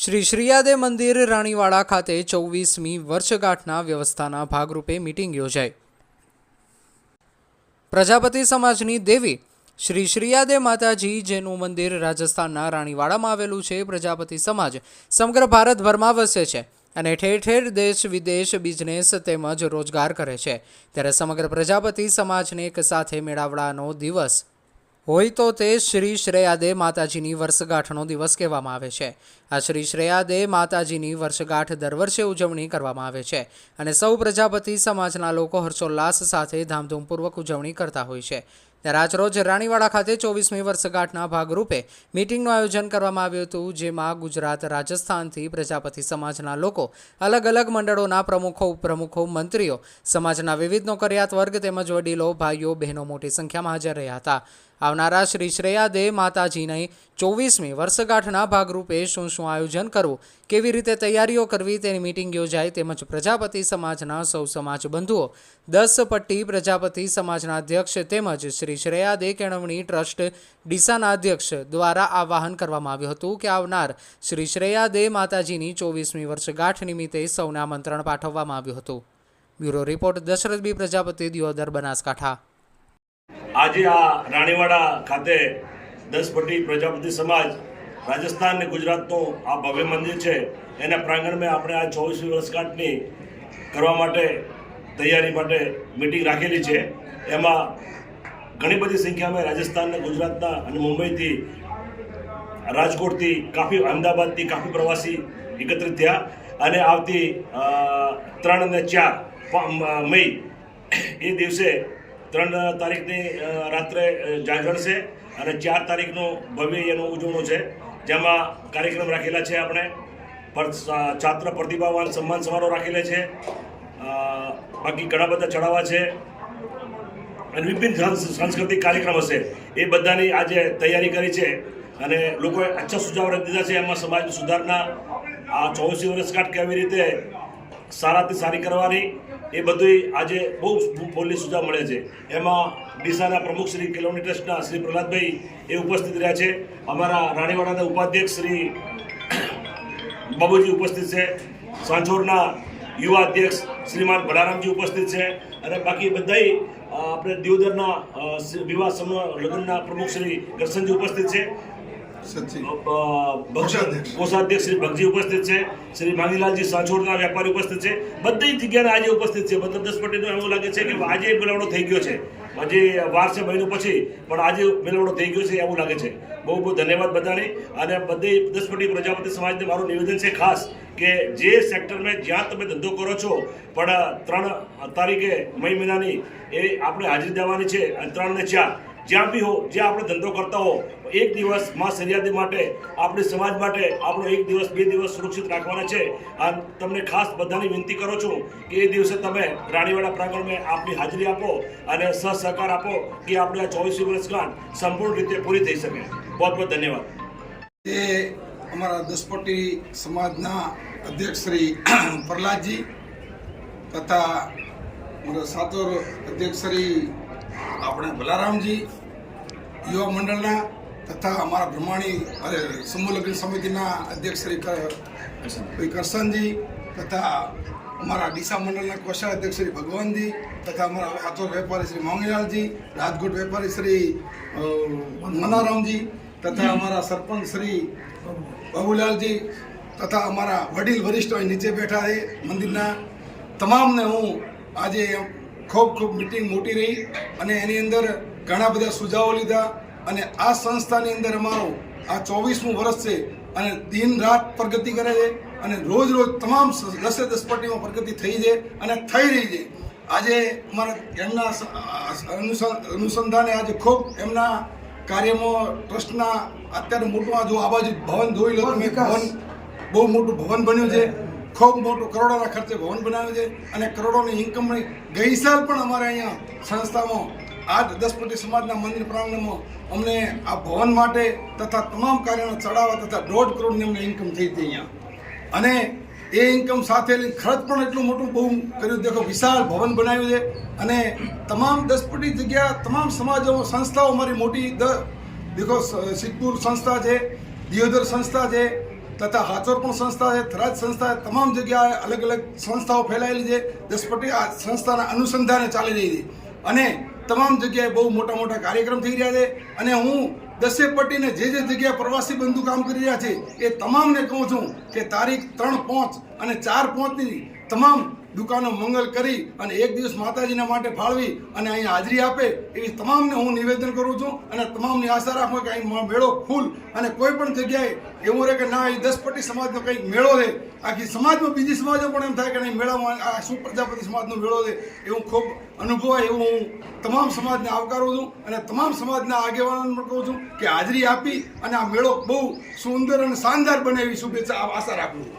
શ્રી શ્રીયાદે મંદિર રાણીવાડા ખાતે ચોવીસમી વર્ષગાંઠના વ્યવસ્થાના ભાગરૂપે મિટિંગ યોજાઈ. પ્રજાપતિ સમાજની દેવી શ્રી શ્રીયાદે માતાજી, જેનું મંદિર રાજસ્થાનના રાણીવાડામાં આવેલું છે, પ્રજાપતિ સમાજ સમગ્ર ભારતભરમાં વસે છે અને ઠેર ઠેર દેશ વિદેશ બિઝનેસ તેમજ રોજગાર કરે છે. ત્યારે સમગ્ર પ્રજાપતિ સમાજને એક સાથે મેળાવડાનો દિવસ હોય તો તે શ્રી શ્રેયાદે માતાજીની વર્ષગાંઠનો દિવસ કહેવામાં આવે છે. આ શ્રી શ્રેયાદે માતાજીની વર્ષગાંઠ દર વર્ષે ઉજવણી કરવામાં આવે છે અને સૌ પ્રજાપતિ સમાજના લોકો હર્ષોલ્લાસ સાથે ધામધૂમપૂર્વક ઉજવણી કરતા હોય છે. ત્યારે આજરોજ રાણીવાડા ખાતે ચોવીસમી વર્ષગાંઠના ભાગરૂપે મિટિંગનું આયોજન કરવામાં આવ્યું હતું, જેમાં ગુજરાત રાજસ્થાનથી પ્રજાપતિ સમાજના લોકો, અલગ અલગ મંડળોના પ્રમુખો, ઉપપ્રમુખો, મંત્રીઓ, સમાજના વિવિધ નોકરિયાત વર્ગ તેમજ વડીલો, ભાઈઓ, બહેનો મોટી સંખ્યામાં હાજર રહ્યા હતા. આવનારા શ્રી શ્રેયાદે માતાજીની ચોવીસમી વર્ષગાંઠના ભાગરૂપે શું શું આયોજન કરવું, કેવી રીતે તૈયારીઓ કરવી, તેની મિટિંગ યોજાય, તેમજ પ્રજાપતિ સમાજના સૌ સમાજ બંધુઓ દસ પટ્ટી પ્રજાપતિ સમાજના અધ્યક્ષ તેમજ શ્રી શ્રેયાદે કેળવણી ટ્રસ્ટ ડીસાના અધ્યક્ષ દ્વારા આવાહન કરવામાં આવ્યું હતું કે આવનાર શ્રી શ્રેયાદે માતાજીની ચોવીસમી વર્ષગાંઠ નિમિત્તે સૌને આમંત્રણ પાઠવવામાં આવ્યું હતું. Bureau report Dashrath B Prajapati, Deodar Banaskantha. આજે આ રાણીવાડા ખાતે દસ પ્રજાપતિ સમાજ રાજસ્થાન અને ગુજરાતનું આ ભવ્ય મંદિર છે. એના પ્રાંગણમાં આપણે આ ચોવીસમી વર્ષગાંઠની કરવા માટે તૈયારી માટે મિટિંગ રાખેલી છે. એમાં ઘણી બધી સંખ્યામાં રાજસ્થાન અને ગુજરાતના અને મુંબઈથી રાજકોટથી કાફી અમદાવાદથી કાફી પ્રવાસી એકત્રિત થયા અને આવતી ત્રણ અને ચાર મે એ દિવસે ત્રણ તારીખની રાત્રે અ, જાગરણ છે અને ચાર તારીખનો ભવ્ય એનો ઉજવણો છે જેમાં કાર્યક્રમ રાખેલા છે આપણે. છાત્ર પ્રતિભાવાન સન્માન સમારોહ રાખેલા છે. બાકી ઘણા બધા ચડાવવા છે. વિભિન્ન સાંસ્કૃતિક કાર્યક્રમ હશે. એ બધાની આજે તૈયારી કરી છે અને લોકોએ અચ્છા સુઝાવ દીધા છે. એમાં સમાજ સુધારના આ ચોવીસી વર્ષગાંઠ કેવી રીતે સારાથી સારી કરવાની, એ બધી આજે બહુ બોલી સુઝાવ મળે છે. એમાં ડીસાના પ્રમુખ શ્રી કેળવણી ટ્રસ્ટના શ્રી પ્રહલાદભાઈ એ ઉપસ્થિત રહ્યા છે. અમારા રાણીવાડાના ઉપાધ્યક્ષ શ્રી બાબુજી ઉપસ્થિત છે. સાંજોરના યુવા અધ્યક્ષ શ્રીમાન ભલારામજી ઉપસ્થિત છે. અને બાકી બધાય આપણે દિયોદરના વિવાહ સમૂહ લગ્નના પ્રમુખ શ્રી દર્શનજી ઉપસ્થિત છે. કોષાધ્યક્ષ. શ્રી ભગજી ઉપસ્થિત છે. શ્રી માંગીલાલજી સાંછોડના વેપારી ઉપસ્થિત છે. બધી જગ્યાએ આજે ઉપસ્થિત છે. મતલબ દસ એવું લાગે છે કે આજે મેળાવડો થઈ ગયો છે. આજે વાર છે મહિનો પછી પણ આજે મેળાવડો થઈ ગયો છે એવું લાગે છે. બહુ બહુ ધન્યવાદ બધાને. અને બધી દસ પટ્ટી પ્રજાપતિ સમાજને મારું નિવેદન છે ખાસ કે જે સેક્ટરમાં જ્યાં તમે ધંધો કરો છો, પણ ત્રણ તારીખે મે મહિનાની એ આપણે હાજરી દેવાની છે અને ત્રણ ને ચાર. જ્યાં બી હો, જ્યાં આપણે ધંધો કરતા હો, એક દિવસમાં સરિયાદી માટે, આપણે સમાજ માટે આપણો એક દિવસ, બે દિવસ સુરક્ષિત રાખવાના છે. આ તમને ખાસ બધાની વિનંતી કરું છું કે એ દિવસે તમે રાણીવાડા પ્રાંગણમાં આપની હાજરી આપો અને સહસહકાર આપો કે આપણે આ ચોવીસી વર્ષગાંઠ સંપૂર્ણ રીતે પૂરી થઈ શકે. બહુ બહુ ધન્યવાદ. તે અમારા દસપટી સમાજના અધ્યક્ષ શ્રી પ્રહલાદજી તથા અમારા સાતોર અધ્યક્ષ શ્રી આપણે ભલારામજી યુવા મંડળના તથા અમારા બ્રહ્માણી અરે સમૂહ લગ્ન સમિતિના અધ્યક્ષ શ્રી ક- ભાઈ કરશનજી તથા અમારા ડીસા મંડળના કોષાધ્યક્ષ શ્રી ભગવાનજી તથા અમારા હાથો વેપારી શ્રી મોંગીલાલજી રાજકોટ વેપારી શ્રી મનારામજી તથા અમારા સરપંચ શ્રી બાબુલાલજી તથા અમારા વડીલ વરિષ્ઠ અહીં નીચે બેઠા છે મંદિરના. તમામને હું આજે ખૂબ ખૂબ મિટિંગ મોટી રહી અને એની અંદર ઘણા બધા સુઝાવો લીધા અને આ સંસ્થાની અંદર અમારું આ ચોવીસમું વર્ષ છે અને દિન રાત પ્રગતિ કરે છે અને રોજ રોજ તમામ દસે દસ પટ્ટીમાં પ્રગતિ થઈ છે અને થઈ રહી છે. આજે અમારા એમના અનુસંધાને આજે ખૂબ એમના કાર્યમાં ટ્રસ્ટના અત્યારે મોટું આ જો આ બાજુ ભવન જોઈ લો તમે ભવન બહુ મોટું ભવન બન્યું છે. ખૂબ મોટું કરોડોના ખર્ચે ભવન બનાવ્યું છે અને કરોડોની ઇન્કમ મળી ગઈ સાલ પણ અમારે અહીંયા સંસ્થામાં આ દસપટી સમાજના મંદિર પ્રાંગણમાં અમને આ ભવન માટે તથા તમામ કાર્યોના ચડાવવા તથા દોઢ કરોડની અમને ઇન્કમ થઈ હતી અહીંયા. અને એ ઇન્કમ સાથે ખર્ચ પણ એટલું મોટું બહુ કર્યું. દેખો, વિશાળ ભવન બનાવ્યું છે અને તમામ દસપટ્ટી જગ્યા, તમામ સમાજો સંસ્થાઓ મારી મોટી દ, દેખો સિદ્ધપુર સંસ્થા છે, દિયોદર સંસ્થા છે, તથા હાચોર પણ સંસ્થા છે, થરાદ સંસ્થા તમામ જગ્યાએ અલગ અલગ સંસ્થાઓ ફેલાયેલી છે. દસપટ્ટી આ સંસ્થાના અનુસંધાને ચાલી રહી છે. અને તમામ જગ્યાએ બહુ મોટા મોટા કાર્યક્રમ થઈ રહ્યા છે અને હું દસે પટ્ટીને જે જે જગ્યાએ પ્રવાસી બંધુ કામ કરી રહ્યા છે એ તમામને કહું છું કે તારીખ ત્રણ પાંચ અને ચાર પાંચની તમામ દુકાનો મંગલ કરી અને એક દિવસ માતાજીના માટે ફાળવી અને અહીં હાજરી આપે એવી તમામને હું નિવેદન કરું છું અને તમામની આશા રાખું કે અહીં મેળો ફૂલ અને કોઈ પણ જગ્યાએ એવું રહે કે ના એ દસપટ્ટી સમાજનો કંઈક મેળો છે. આખી સમાજમાં બીજી સમાજો પણ એમ થાય કે નહીં, મેળામાં આ શું પ્રજાપતિ સમાજનો મેળો છે. એવું ખૂબ અનુભવાય એવું હું તમામ સમાજને આવકારું છું અને તમામ સમાજના આગેવાનોને પણ કહું છું કે હાજરી આપી અને આ મેળો બહુ સુંદર અને શાનદાર બને એવી શુભેચ્છા આશા રાખું છું.